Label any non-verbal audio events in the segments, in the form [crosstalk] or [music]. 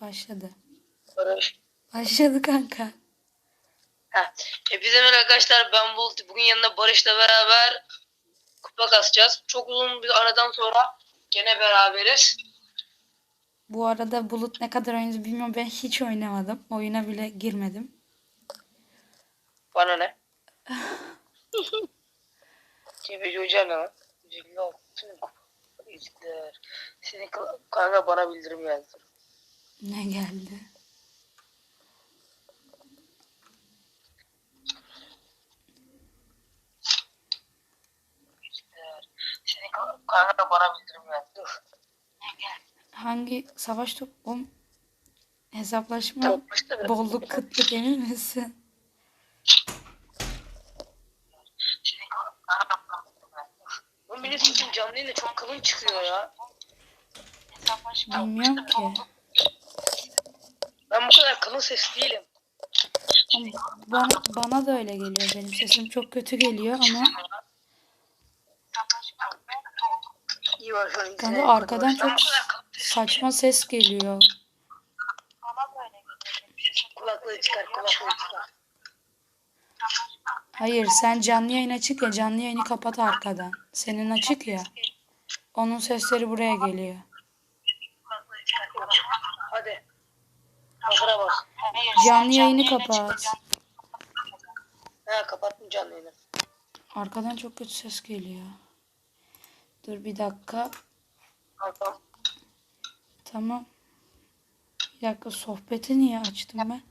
Başladı. Barış. Başladı kanka. Heh. Hepinize merhaba arkadaşlar ben Bulut. Bugün yanında Barış'la beraber kupa kasacağız. Çok uzun bir aradan sonra gene beraberiz. Bu arada Bulut ne kadar oyuncu bilmiyorum. Ben hiç oynamadım. Oyuna bile girmedim. Bana ne? [laughs] Cebeci hoca ne lan? Cebeci altın kupa. İzler. Senin kanka bana bildirim yazdır. Ne geldi? Kal- kanka bana bildirim. Hangi savaş top? Oğlum, hesaplaşma bolluk kıtlık emin misin? Benim sesim canlı yayında çok kalın çıkıyor ya. Bilmiyorum ki. Ben bu kadar kalın ses değilim. Oğlum, bana, bana da öyle geliyor. Benim sesim çok kötü geliyor ama İyi var şu an kanka arkadan çok Ben bu kadar kalın ses- saçma ses geliyor. Kulaklığı çıkar, kulaklığı çıkar. Hayır sen canlı yayın açık ya canlı yayını kapat arkadan. Senin açık ya. Onun sesleri buraya geliyor. Kulaklığı çıkar, kulaklığı. Hadi. Hazıra bas. Canlı yayını kapat. Ha kapattım canlı yayını. Arkadan çok kötü ses geliyor. Dur bir dakika. Tamam. Tamam. Bir dakika sohbeti niye açtım ben?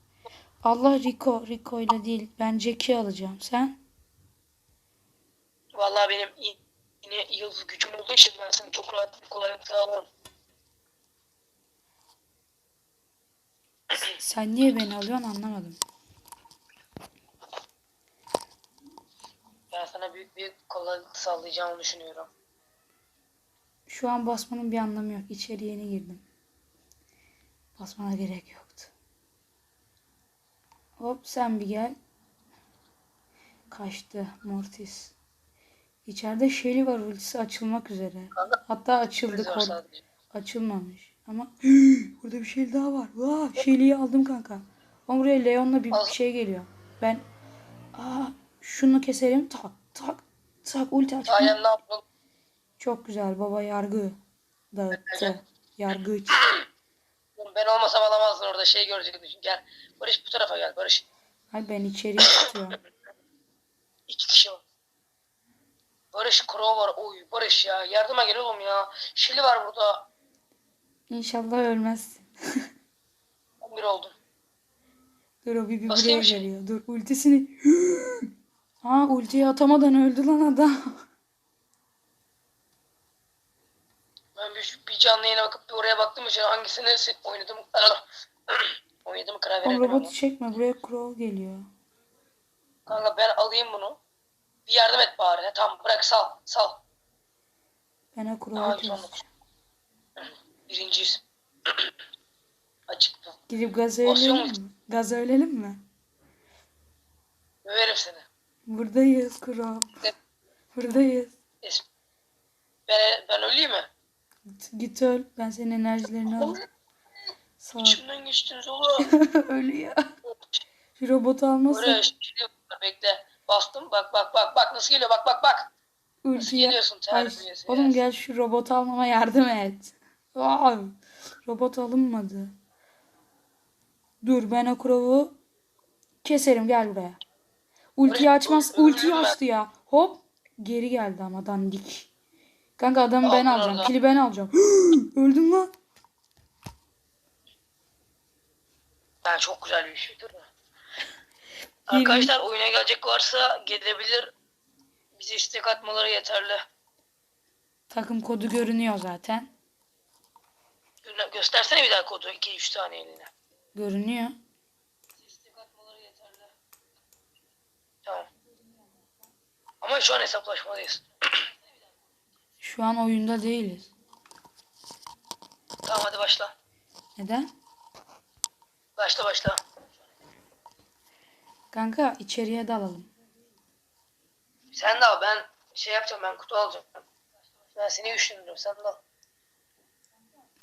Allah Rico. Rico ile değil. Ben Jack'i alacağım. Sen? Vallahi benim yine yıldız gücüm olduğu için ben seni çok rahat kolaylıkla alırım. Sen niye beni alıyorsun anlamadım. Ben sana büyük bir kolaylık sağlayacağımı düşünüyorum. Şu an basmanın bir anlamı yok. İçeri yeni girdim. Basmana gerek yoktu. Hop sen bir gel. Kaçtı Mortis. İçeride Shelly var ultisi açılmak üzere. Hatta açıldı. Açılmamış. Ama [gasps] burada bir şey daha var. Vaa, Shelly'yi aldım kanka. Ama buraya Leon'la bir Al. şey geliyor. Ben aa şunu keselim. Tak tak tak ulti aç. Aynen ne yapalım? Çok güzel baba yargı dağıttı. Yargıç. [laughs] Ben olmasam alamazdın orada şey görecektin. Gel. Barış bu tarafa gel Barış. Ay ben içeri istiyorum. [laughs] İki kişi var. Barış Crow var. Oy Barış ya. Yardıma gel oğlum ya. Şili var burada. İnşallah ölmezsin. 11 oldum. Dur o bir, bir buraya Basayım geliyor. Dur ultisini. [gasps] Ha ultiyi atamadan öldü lan adam. Ben bir, bir canlı yayına bakıp bir oraya baktığım için hangisini oynadım [clears throat] oynadım karar Oğlum veremedim. robotu ama. çekme buraya Crow geliyor. Kanka ben alayım bunu. Bir yardım et bari. Tamam bırak sal. Sal. Ben Crow'u keseceğim. Birinciyiz. [clears throat] Açıktı. Gidip gaz Basıyor ölelim mi? Gaz ölelim mi? Överim seni. Buradayız Crow. Buradayız. Es- Ben, ben öleyim mi? Git, git öl. Ben senin enerjilerini al. Sağ ol. İçimden geçtiniz oğlum. [laughs] Ölüyor. Şu robotu almasın. Buraya şimdi bekle. Bastım. Bak bak bak bak nasıl geliyor. Bak bak bak. Nasıl Ultiye. geliyorsun Ay, terbiyesiz. oğlum gel şu robotu almama yardım et. Aa, robot alınmadı. Dur ben Crow'u keserim gel buraya. Ultiyi açmaz. Ultiyi ben. açtı ya. Hop. Geri geldi ama dandik. Kanka adamı ben alacağım. Kili ben alacağım. [gasps] Öldüm lan. Yani çok güzel bir şey mi? [laughs] Arkadaşlar oyuna gelecek varsa gelebilir. Bize istek atmaları yeterli. Takım kodu görünüyor zaten. Gö- Göstersene bir daha kodu 2-3 tane eline. Görünüyor. Tamam. Ama şu an hesaplaşmadayız. [clears throat] Şu an oyunda değiliz. Tamam hadi başla. Neden? Başla başla. Kanka içeriye dalalım. Sen de al ben şey yapacağım ben kutu alacağım. Ben seni güçlendiriyorum sen de al.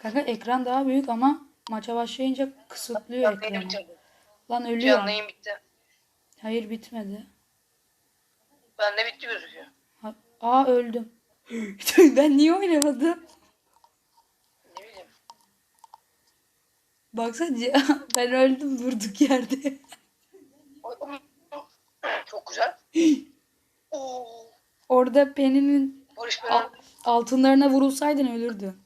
Kanka ekran daha büyük ama maça başlayınca kısıtlıyor yayın ekranı. Lan ölüyor. Canlı yayın bitti. Hayır bitmedi. Bende bitti gözüküyor. Ha- Aa öldüm. [laughs] ben niye oynamadım? Ne bileyim. Baksana [laughs] ben öldüm durduk yerde. Çok güzel. [gasps] Oo. Orada Penny'nin Barış al- ben altınlarına vurulsaydın ölürdün.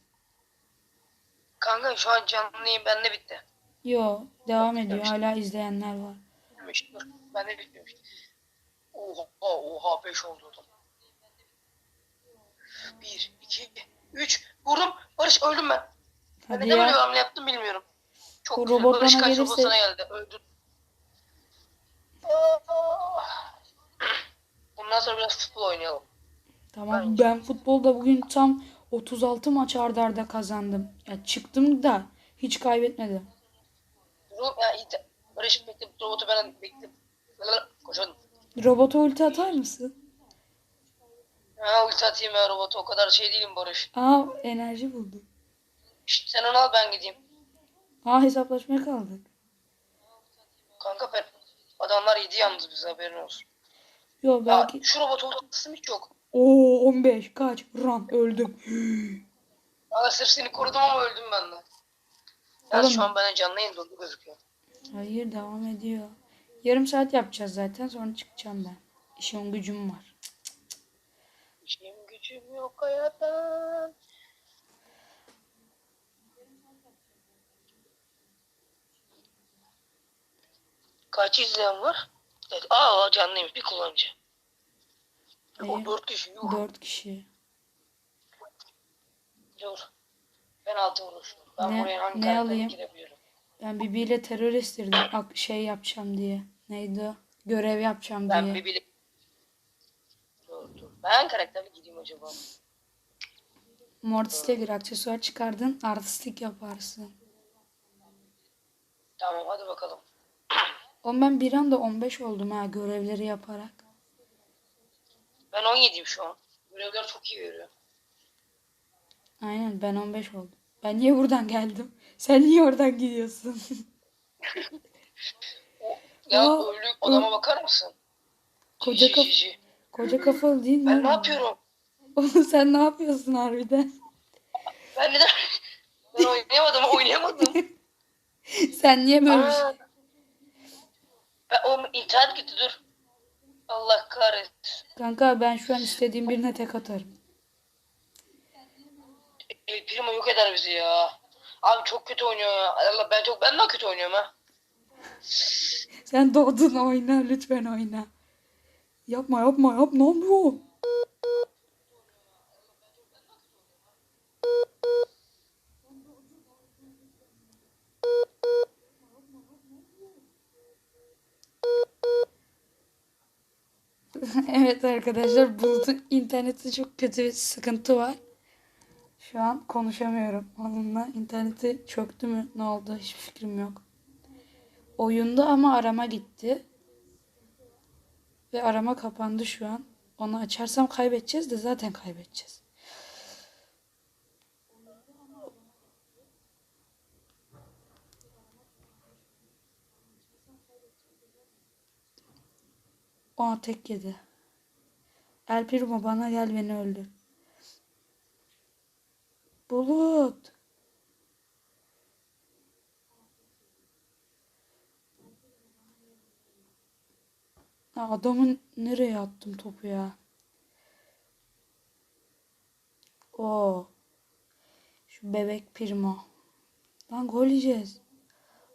Kanka şu an canlı yayın bende bitti. Yo devam ediyor. Hala izleyenler var. Bitmemiş. Dur. Bende bitmemiş. Oha oha 5 oldu adam. 1, 2, 3. Vurdum. Barış öldüm ben. Ben Hadi neden böyle bir ya. hamle yaptım bilmiyorum. Çok güzel. robot Barış kaç gelirse- robot sana geldi. Öldün. Ah. Bundan sonra biraz futbol oynayalım. Tamam ben futbolda bugün tam 36 maç arda arda kazandım. Ya çıktım da hiç ya. Koşun. Robota ulti atar mısın? Ha ulti atayım ya robotu o kadar şey değilim Barış. Aa enerji buldum. Şşt, sen onu al ben gideyim. Aa hesaplaşmaya kaldık. Kanka ben adamlar yedi yalnız bize haberin olsun. Yo Ya belki. şu robot ultisi hiç yok. Oo 15 kaç. Run öldüm. Ama sırf seni korudum ama öldüm ben de. Ya Oğlum- şu an bana canlı yayın dolu gözüküyor. Hayır devam ediyor. Yarım saat yapacağız zaten sonra çıkacağım ben. İşim gücüm var. İşim gücüm yok hayattan. Kaç izleyen var? Evet, aa canlıymış bir kullanıcı. O Hayır. dört kişi yuh. 4 kişi. Dur. Ben altı vuruşum. Ben Ne- buraya hangi ne alayım? girebiliyorum? Ben Bibi ile terör estirdim. Ak- şey yapacağım diye. Neydi o? Görev yapacağım Ben diye. bir bile... Dur dur. Ben karakterle gideyim acaba? Mortis'le bir aksesuar çıkardın. Artistik yaparsın. Tamam hadi bakalım. Oğlum ben bir anda 15 oldum ha görevleri yaparak. Ben 17'yim şu an. Görevler çok iyi veriyor. Aynen ben 15 oldum. Ben niye buradan geldim? Sen niye oradan gidiyorsun? [laughs] Ya Aa, ölü adama bakar mısın? Koca kaf-. Koca kafalı değil mi? Ben ne oğlum? yapıyorum? Oğlum sen ne yapıyorsun harbiden? Ben neden? Ben oynayamadım, oynayamadım. [laughs] Sen niye böyle şey? Aa. Ben o internet gitti dur. Allah kahretsin. Kanka ben şu an istediğim birine tek atarım. El Primo yok eder bizi ya. Abi çok kötü oynuyor ya. Allah ben çok ben daha kötü oynuyorum ha. [laughs] Sen doğdun oyna lütfen oyna. Yapma yapma yap ne yapıyorsun? [laughs] evet arkadaşlar Bulut'un internette çok kötü bir sıkıntı var. Şu an konuşamıyorum onunla. İnterneti çöktü mü ne oldu hiçbir fikrim yok. Oyunda ama arama gitti. Ve arama kapandı şu an. Onu açarsam kaybedeceğiz de zaten kaybedeceğiz. Aa tek yedi. El Primo bana gel beni öldür. Bulut. Ya adamın nereye attım topu ya? O. Şu bebek Primo. Lan gol yiyeceğiz.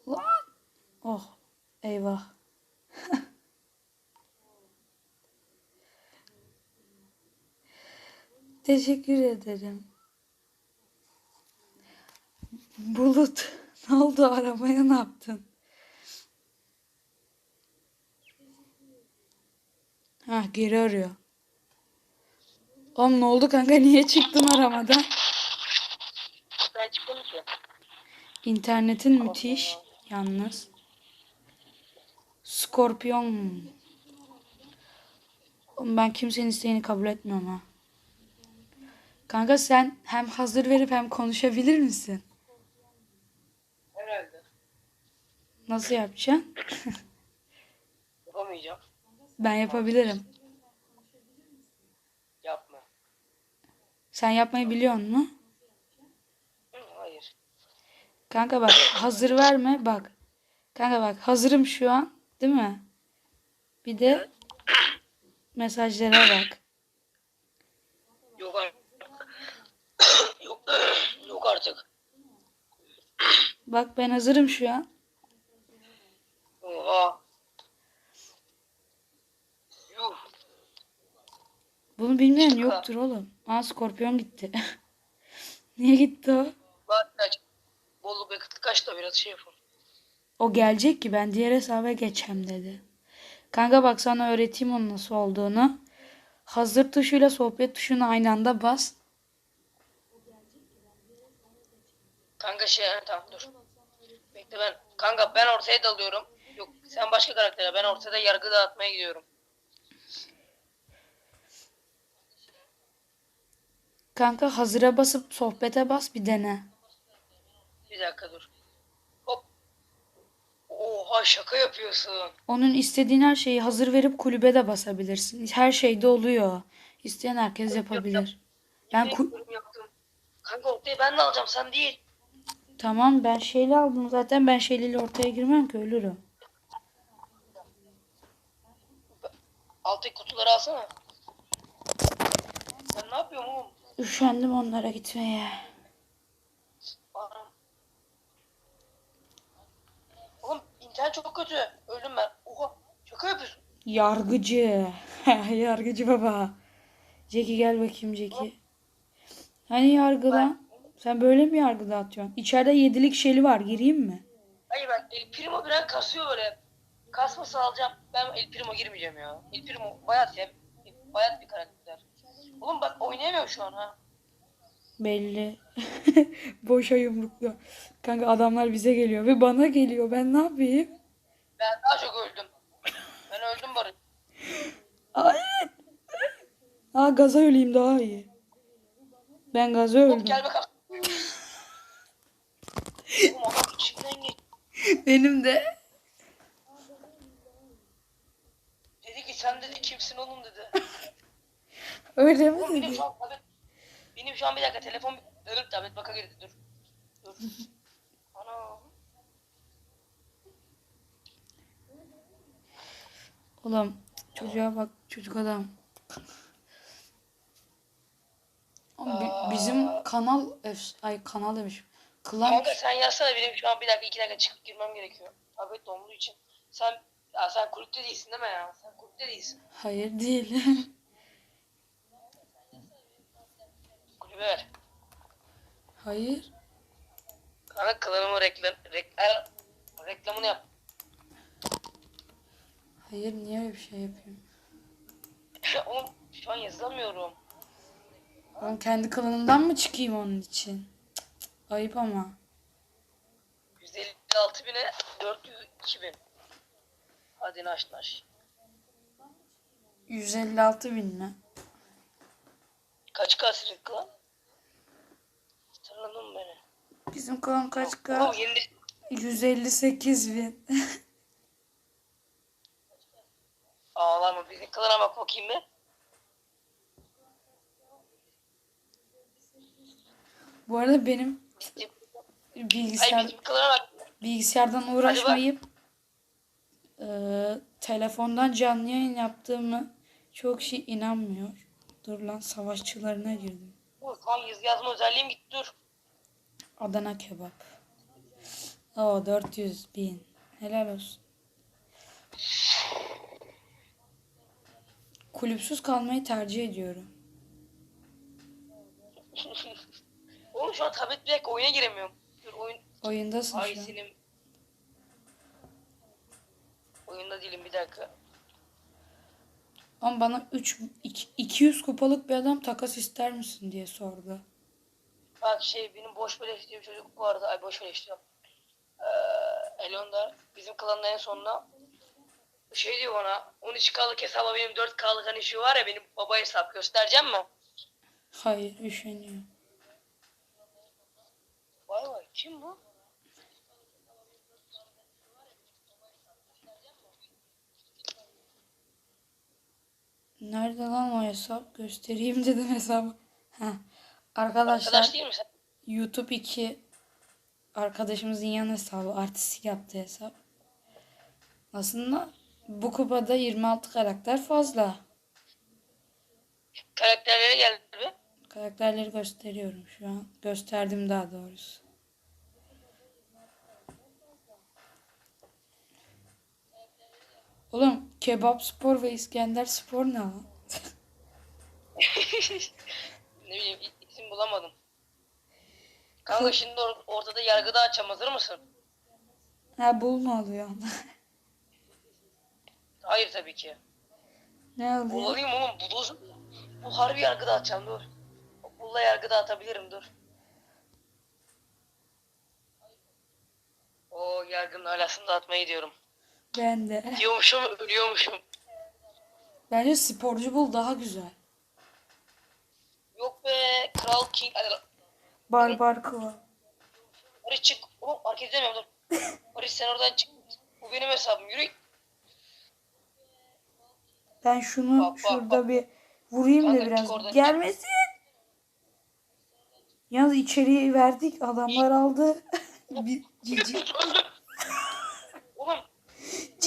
Lan. Oh. Eyvah. [laughs] Teşekkür ederim. Bulut. [laughs] Ne oldu arabaya ne yaptın? Ha geri arıyor. Oğlum ne oldu kanka niye çıktın aramadan? Ben çıktım ki. İnternetin müthiş yalnız. Skorpiyon. Oğlum ben kimsenin isteğini kabul etmiyorum ha. Kanka sen hem hazır verip hem konuşabilir misin? Nasıl yapacaksın? [laughs] Yapamayacağım. Ben yapabilirim. Yapma. Sen yapmayı biliyor musun? Hayır. Kanka bak hazır verme bak. Kanka bak hazırım şu an değil mi? Bir de mesajlara bak. Yok artık. Artık. Bak ben hazırım şu an. Oha. Yuh. Bunu bilmeyen Şaka. yoktur oğlum. Aa skorpiyon gitti. [laughs] Niye gitti o? Bak kaç. Bolu Bekıtlı kaç da biraz şey yapalım. O gelecek ki ben diğer hesaba geçem dedi. Kanka bak sana öğreteyim onun nasıl olduğunu. Hazır tuşuyla sohbet tuşuna aynı anda bas. Kanka şey tamam dur. Bekle ben. Kanka ben ortaya dalıyorum. Yok sen başka karaktere. Ben ortada yargı dağıtmaya gidiyorum. Kanka hazıra basıp sohbete bas bir dene. Bir dakika dur. Hop. Oha şaka yapıyorsun. Onun istediğin her şeyi hazır verip kulübe de basabilirsin. Her şeyde oluyor. İsteyen herkes yapabilir. Ben ku- yaptım. Kanka ortaya ben de alacağım sen değil. Tamam ben şeyli aldım zaten ben şeyliyle ortaya girmem ki ölürüm. Alttaki kutuları alsana. Sen ne yapıyorsun oğlum? Üşendim onlara gitmeye. Oğlum internet çok kötü. Öldüm ben. Oha. Şaka yapıyorsun. Yargıcı. [laughs] Yargıcı baba. Jackie gel bakayım Jackie. Hani yargı lan? Sen böyle mi yargı dağıtıyorsun? İçeride yedilik şeli var. Gireyim mi? Hayır bak El Primo biraz kasıyor böyle. Kasması alacağım. Ben El Primo girmeyeceğim ya. El Primo bayat ya. Bayat bir karakter. Oğlum bak oynayamıyorum şu an ha. Belli. [laughs] Boşa yumruklu. Kanka adamlar bize geliyor ve bana geliyor. Ben ne yapayım? Ben daha çok öldüm. Ben öldüm bari. Hayır. Aa gaza öleyim daha iyi. Ben gaza öldüm. gel bakalım. İçimden geç. Benim de. Dedi ki sen dedi kimsin oğlum dedi. Öyle mi Oğlum benim dedi? şu an tablet. Benim şu an bir dakika telefon ölüp tablet baka girdi dur. Dur. Ana. Oğlum çocuğa bak çocuk adam. Oğlum, bi- bizim kanal efs- ay kanal demişim. Klan Kanka sen yazsana benim şu an bir dakika iki dakika çıkıp girmem gerekiyor. Tablet donduğu için. Sen ya sen kulüpte değilsin değil mi ya? Sen kulüpte değilsin. hayır değil. [laughs] Kulübe ver. hayır. Kanka klanımı reklam, reklam, reklamını yap. Hayır niye öyle bir şey yapayım? [laughs] Oğlum şu an yazamıyorum. Ben kendi klanımdan mı çıkayım onun için? Ayıp ama. 156 bine 402 bin. Hadi naş naş. 156 bin mi? Kaç kasırlık klan? Hatırladın beni? Bizim klan kaç Oğlum k? yeni 158 bin. [laughs] Ağlama bizim klana bak bakayım bir. Bu arada benim Ay bilgisayar bak. bilgisayardan uğraşmayıp eee, telefondan canlı yayın yaptığımı çok şey inanmıyor. Dur lan savaşçılarına girdim. Yazı yazma özelliğim gitti dur. Adana kebap. Oo 400 bin. Helal olsun. Kulüpsüz kalmayı tercih ediyorum. [laughs] Oğlum şu an tablet bir dakika oyuna giremiyorum. Dur oyun. Oyundasın Ay şu an. senin. Oyunda değilim bir dakika. Ama bana 3 200 kupalık bir adam takas ister misin diye sordu. Bak şey benim boş beleş diye bir çocuk vardı. Ay boş beleş diyorum. Ee, Elondar bizim klanın en sonuna şey diyor bana 13K'lık hesaba benim 4K'lık hani şu var ya benim baba hesap göstereceğim mi? Hayır üşeniyor. Kim bu? Nerede lan o hesap? Göstereyim dedim hesabı. Heh. Arkadaşlar Arkadaş değil mi sen? YouTube 2 arkadaşımızın yan hesabı artistik yaptığı hesap. Aslında bu kupada 26 karakter fazla. Karakterlere geldi mi? Karakterleri gösteriyorum şu an. Gösterdim daha doğrusu. Oğlum kebap spor ve İskender spor ne lan? [laughs] ne bileyim isim bulamadım. Kanka şimdi or- ortada yargıda açacağım hazır mısın? Ha bul mu alıyor? Hayır tabii ki. ne alıyor? Bulayım oğlum bu, bu harbi yargıda atacağım dur. Bulla yargıda atabilirim dur. O yargının alasını da atmayı diyorum. Ben de. Diyormuşum ölüyormuşum. Bence sporcu bul daha güzel. Yok be Kral King. Barbar kıva. Barış çık. Oğlum hareket edemiyorum dur. [laughs] Barış sen oradan çık. Bu benim hesabım yürü. Ben şunu Bak, bak, şurada bak. bir vurayım da Kanka, çık biraz. Gelmesin. Yalnız içeriği verdik. Adamlar aldı. [laughs] [laughs] bir cici.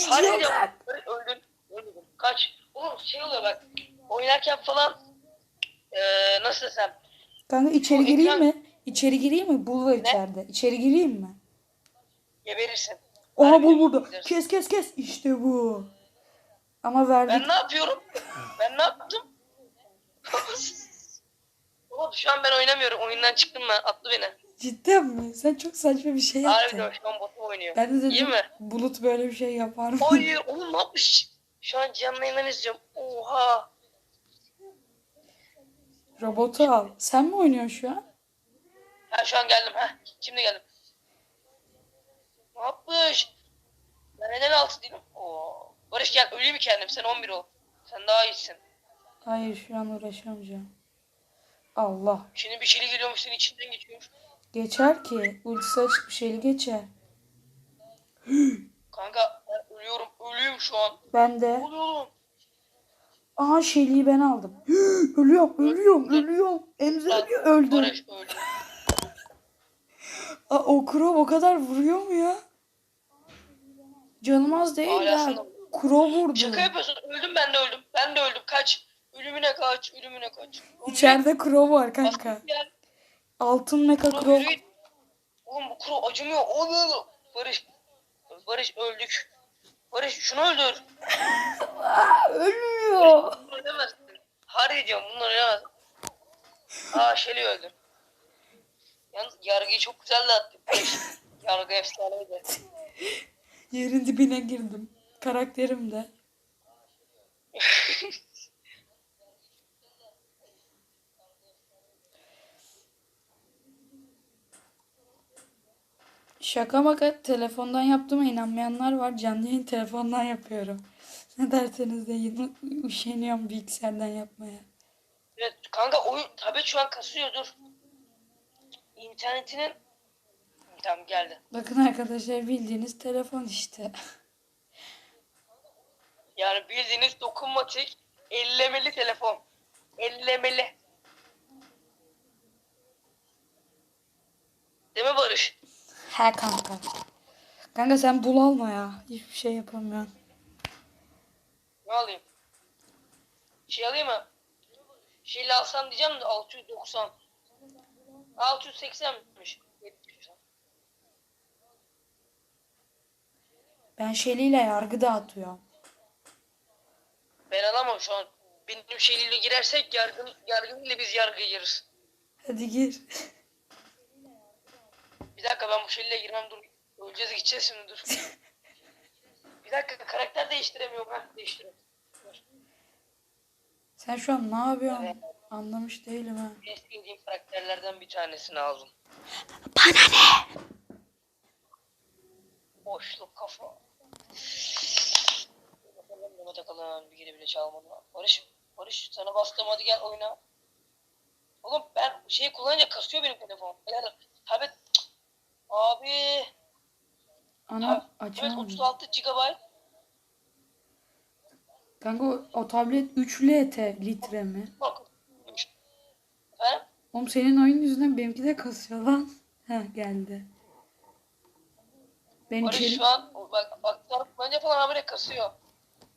Harbi yok. ya. Barış öldün. Öldün. Kaç. Oğlum şey oluyor bak. Oynarken falan eee nasıl desem. Kanka içeri gireyim ekran- mi? İçeri gireyim mi? Bul var içeride. İçeri gireyim mi? Geberirsin. Oha Harbi bul burada. Kes kes kes. İşte bu. Ama verdik. Ben ne yapıyorum? Ben ne yaptım? [laughs] Oğlum şu an ben oynamıyorum. Oyundan çıktım ben. Attı beni. Cidden mi? Sen çok saçma bir şey Harbiden yaptın. şu an botum oynuyor. Ben de dedim İyi mi? Bulut böyle bir şey yapar mı? Hayır oğlum ne yapmış? Şu an canlı yayından izliyorum. Oha. Robotu al. Sen mi oynuyorsun şu an? Ha şu an geldim. Ha şimdi geldim. Ne yapmış? Ben neden altı değilim? Oo. Barış gel öleyim mi kendim? Sen 11 ol. Sen daha iyisin. Hayır şu an uğraşamayacağım. Allah. Şimdi bir şeyle geliyormuş senin içinden geçiyormuş. Geçer ki. Ultisi açık bir şeyle geçer. [gasps] Kanka ben ölüyorum. Ölüyorum şu an. Ben de. Ne oluyor oğlum? Aha Şeli'yi ben aldım. [gasps] ölüyorum, ölüyorum, ölüyorum. Öldüm. Barış öldü. [laughs] Aa, o Kurov o kadar vuruyor mu ya? Canım az değil ya. Kurov vurdu. Şaka yapıyorsun. Öldüm ben de öldüm. Ben de öldüm. Kaç. Ölümüne kaç. Ölümüne kaç. İçeride Kurov var kanka. gel. Altın meka yürü. Oğlum bu kuro acımıyor. Oğlum. Barış. Barış öldük. Barış şunu öldür. [laughs] Ölmüyor. Bunu ölemezsin. Harbi diyorum bunu ölemez. Aa Şeli öldü. Yalnız yargıyı çok güzel dağıttı. Barış. [laughs] Yargı efsaneydi. Yerin dibine girdim. Karakterim de. [laughs] Şaka maka telefondan yaptığıma inanmayanlar var. Canlı yayın telefondan yapıyorum. [laughs] Ne derseniz deyin. Üşeniyorum bilgisayardan yapmaya. Evet, kanka oyun tablet şu an kasıyor dur. İnternetinin Tamam geldi. Bakın arkadaşlar bildiğiniz telefon işte. [laughs] Yani bildiğiniz dokunmatik ellemeli telefon. Ellemeli. Değil mi Barış? He kanka. Kanka sen bul alma ya. Hiçbir şey yapamıyorsun. Ne alayım? Şey alayım mı? Şeyle alsam diyeceğim de 690. 680'miş. 70. Ben Şeli'yle yargı dağıtıyorum. Ben alamam şu an. Benim şeyliyle girersek yargın, yargın ile biz yargı yeriz. Hadi gir. [laughs] Bir dakika ben bu şeyle girmem dur. Öleceğiz gideceğiz şimdi dur. [laughs] bir dakika karakter değiştiremiyorum ha. Değiştiriyorum. Sen şu an ne yapıyorsun? Evet. Anlamış değilim ha. En sevdiğim karakterlerden bir tanesini aldım. Bana ne? Boşluk kafa. Bakalım Akalın bir kere bile çalmadı. Barış, Barış sana bastım hadi gel oyna. Oğlum ben şey kullanınca kasıyor benim telefon. Yani tablet. Abi Ana tablet açamadım. 36 GB Kanka o, o tablet 3 LT litre mi? Bak. Efendim? Oğlum senin oyun yüzünden benimki de kasıyor lan. [laughs] Heh geldi. Ben Barış içeri... şu an bak bak bence falan habire kasıyor.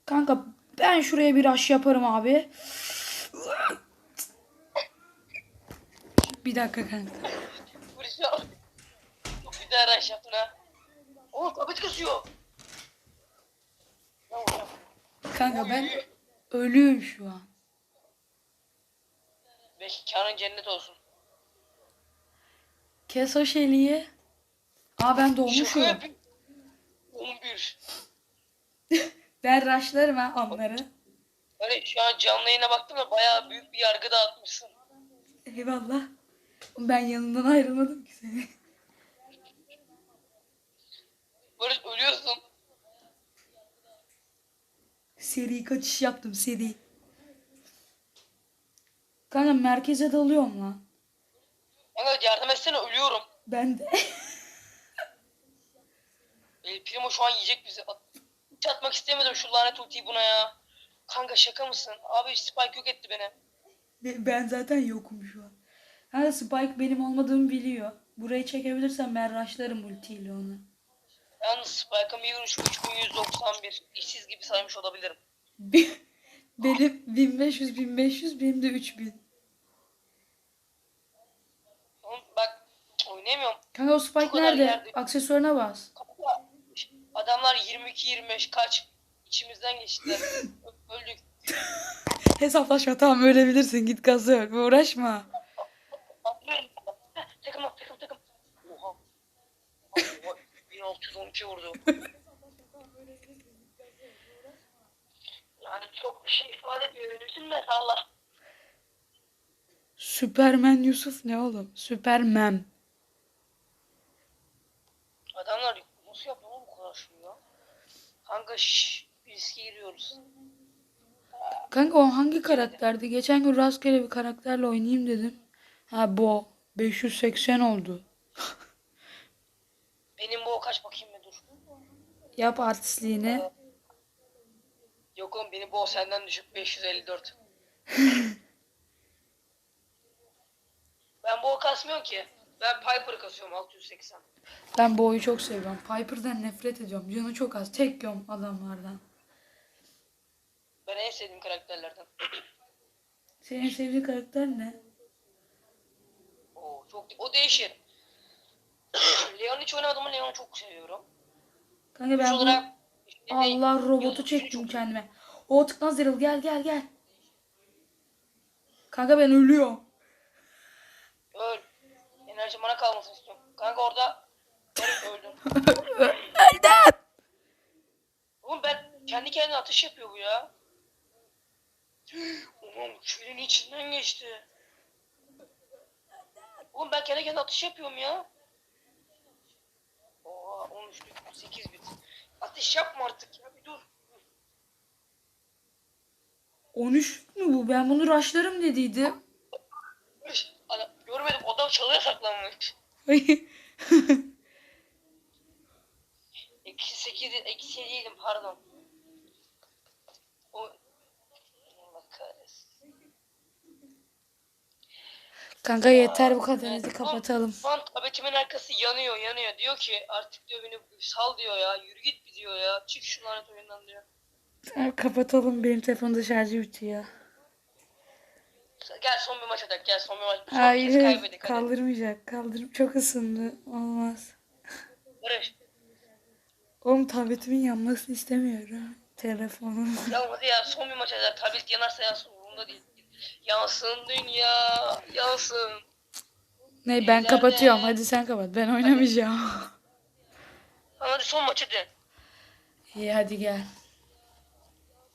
Kanka ben şuraya bir aş yaparım abi. Bir dakika kanka. Barış şu an. Bir araç yaptın ha. Oğlum tablet kasıyor. Kanka ben ölüyüm şu an. Mekanın cennet olsun. Kes o şeliği. Aa ben Şaka doğmuşum. yapayım. 11. [laughs] Ben raşlarım ha onları. Hani şu an canlı yayına baktım da bayağı büyük bir yargı dağıtmışsın. Eyvallah. Ben yanından ayrılmadım ki seni. Barış ölüyorsun. Seri kaçış yaptım seri. Kanka merkeze dalıyorum lan. Evet yardım etsene ölüyorum. Ben de. [laughs] El Primo şu an yiyecek bizi. At- Hiç atmak istemedim şu lanet ultiyi buna ya. Kanka şaka mısın? Abi Spike yok etti beni. Be- Ben zaten yokum şu an. Ha Spike benim olmadığımı biliyor. Burayı çekebilirsem ben rushlarım ultiyle onu. Yalnız Spike'ın bir vuruş 3191. İşsiz gibi saymış olabilirim. benim 1500 1500 benim de 3000. Oğlum bak oynayamıyorum. Kanka o Spike kadar nerede? yerde- Aksesuarına bas. Kanka, Adamlar 22-25 kaç. İçimizden geçtiler. [laughs] Ö- Öldük. Hesaplaşma tamam ölebilirsin git gazı öl. Uğraşma. Heh, Takım bak takım takım. Oha. Oha, 1612 vurdu. [laughs] yani çok bir şey ifade etmiyor. Üzülme Allah. Süpermen Yusuf ne oğlum? Süpermen. Adamlar nasıl yapıyor oğlum bu kadar şunu ya? Kanka şşş riske giriyoruz. Kanka o hangi karakterdi? Geçen gün rastgele bir karakterle oynayayım dedim. Ha bu. 580 oldu. Benim bu kaç bakayım bir dur. Yap artistliğini. Yok oğlum benim bu senden düşük 554. [laughs] ben bu kasmıyorum ki. Ben Piper kasıyorum 680. Ben Bo'yu çok seviyorum. Piper'dan nefret ediyorum. Canı çok az. Tek yom adamlardan. Ben en sevdiğim karakterlerden. [clears throat] Senin sevdiğin karakter ne? Oo, çok o değişir. [clears throat] Leon hiç oynamadım ama Leon'u çok seviyorum. Kanka ben bu... olarak işte ne- Allah robotu çektim kendime. O tıknaz Daryl gel gel gel. Kanka ben ölüyorum. Öl. Enerji bana kalmasın istiyorum. Kanka orada öldüm. [laughs] Öldüm. Oğlum ben kendi kendine atış yapıyor bu ya. Oğlum çölün içinden geçti. Oğlum ben kendi kendine atış yapıyorum ya. Oha 13 bit 8 bit. Atış yapma artık ya bir dur. 13 mü bu? Ben bunu rushlarım dediydim. Ana- Görmedim adam çalıya saklanmış. [laughs] Eksi 8 eksi 7 değilim pardon. O Allah kahretsin. Kanka yeter bu kadar hadi kapatalım. Şu an tabletimin arkası yanıyor yanıyor. Diyor ki artık diyor beni sal diyor ya. Yürü git bir diyor ya. Çık şu lanet oyundan diyor. Ha, kapatalım benim telefonda şarjı bitiyor. Gel son bir maç atak gel son bir maç. Son Hayır hadi. kaldırmayacak. Kaldırım çok ısındı. Olmaz. Barış. Oğlum tabletimin yanmasını istemiyorum. Telefonum. Ya hadi ya son bir maç atak. Tablet yanarsa yansın umurumda değil. Yansın dünya yansın. Ne ben İleride- kapatıyorum. Hadi sen kapat. Ben oynamayacağım. [laughs] Tamam, Hadi son maçı de. İyi hadi gel.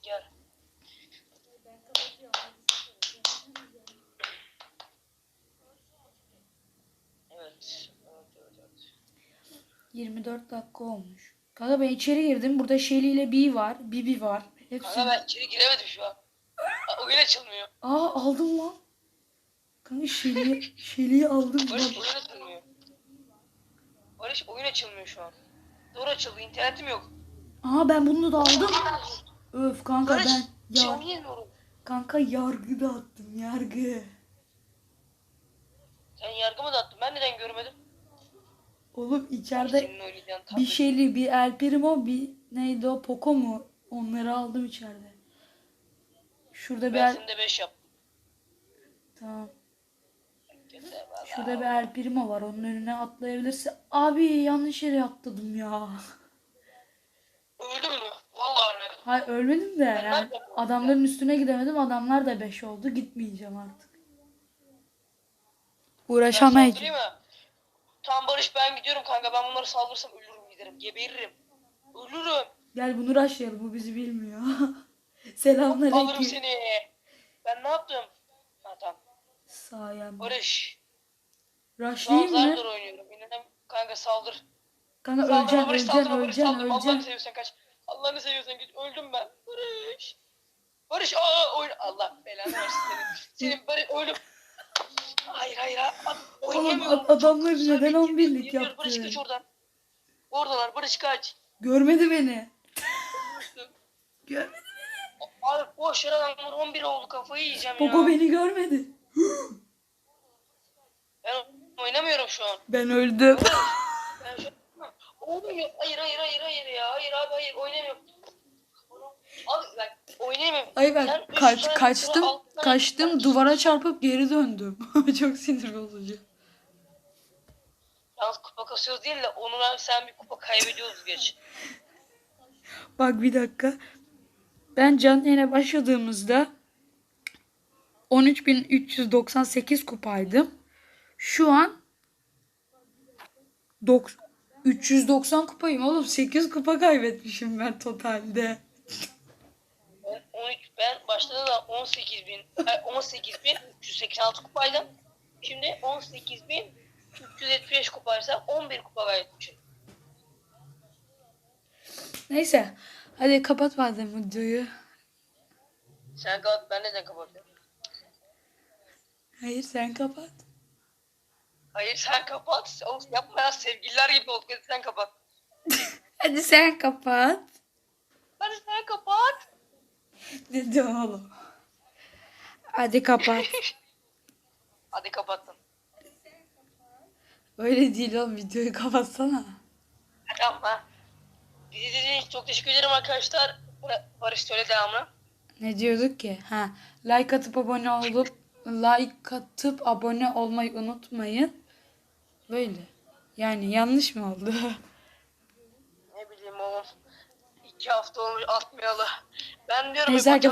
Gel. Evet. Evet, evet, evet. 24 dakika olmuş. Kanka ben içeri girdim. Burada Shelly ile B var. Bibi var. Hepsi. Kanka ben içeri giremedim şu an. Oyun açılmıyor. Aa aldım lan. Kanka Shelly'yi Shelly'yi aldım. Barış oyun açılmıyor. Barış oyun açılmıyor şu an. Doğru açıldı internetim yok. Aa ben bunu da aldım. Öf kanka Barış. ben Ya Ya. Oynayamıyorum. kanka yargı dağıttım yargı. Sen yargı mı dağıttın? Ben neden görmedim? Oğlum içeride bir şeyli bir El Primo bir neydi o Poco mu? Onları aldım içeride. Şurada bir Ben El... senin de 5 yaptım. Tamam. Yeter valla. Şurada bir El Primo var. Onun önüne atlayabilirse. Abi yanlış yere atladım ya. Öldün mü? Vallahi öyle. Hayır ölmedim de yani adamların üstüne gidemedim. Adamlar da 5 oldu. Gitmeyeceğim artık. Uğraşamayacağım. Tam Barış ben gidiyorum kanka. Ben bunları saldırsam ölürüm giderim. Geberirim. Ölürüm. Gel bunu rushlayalım. Bu bizi bilmiyor. [laughs] Alırım Selamünaleyküm. seni. Ben ne yaptım? Ha tamam. Sayen. Barış. Rushlayayım mı? zar oynuyorum. İnanam kanka saldır. Kanka Saldırma öleceksin, Barış öleceksin, saldırma Barış öleceksin, saldırma. Allah'ını seviyorsan kaç. Allah'ını seviyorsan git. Öldüm ben. Barış. Barış aa oyun. Allah belanı versin senin. Senin Barış öldüm. Hayır hayır. Abi, Oğlum oynayamıyorum. ad- adamlar Çok neden sabit 11'lik gidiyor. yaptı? Barış kaç oradan. Oradalar Barış kaç. Görmedi beni. Görmedi. Yer adamlar 11 oldu kafayı yiyeceğim ya. beni görmedi. [gasps] Ben oynamıyorum şu an. Ben öldüm. Ben şu an oynamıyorum. Hayır hayır hayır hayır ya. Hayır abi hayır oynamıyorum. Abi bak oynayamıyorum. Ay ben Sen üç kaç, tane kaçtım alttan kaçtım duvara çarpıp geri döndüm. [laughs] Çok sinir bozucu. Yalnız kupa kasıyoruz değil de Onur abi sen bir kupa kaybediyoruz geç. Bak bir dakika. Ben canlı yayına başladığımızda 13.398 kupaydım. Şu an dok- 390 kupayım oğlum. 8 kupa kaybetmişim ben totalde. Ben 13 ben başta da 18 bin 18 bin 386 kupaydım. Şimdi 18 bin 375 kupaysa 11 kupa kaybetmişim. Neyse. Hadi kapat madem videoyu. Sen kapat ben neden kapatıyorum? Hayır sen kapat. Hayır sen kapat. Oğlum yapma ya sevgililer gibi olduk. Hadi sen kapat. [laughs] Hadi sen kapat. Hadi sen kapat. Diyorsun oğlum? Hadi kapat. [laughs] Hadi kapattım. Öyle değil oğlum videoyu kapatsana. Bizi dinlediğiniz için çok teşekkür ederim arkadaşlar. Barış söyle devamını. Ne diyorduk ki? Ha, like atıp abone olup like atıp abone olmayı unutmayın. Böyle. Yani yanlış mı oldu? Ne bileyim oğlum. İki hafta olmuş atmayalı. Ben diyorum Neyse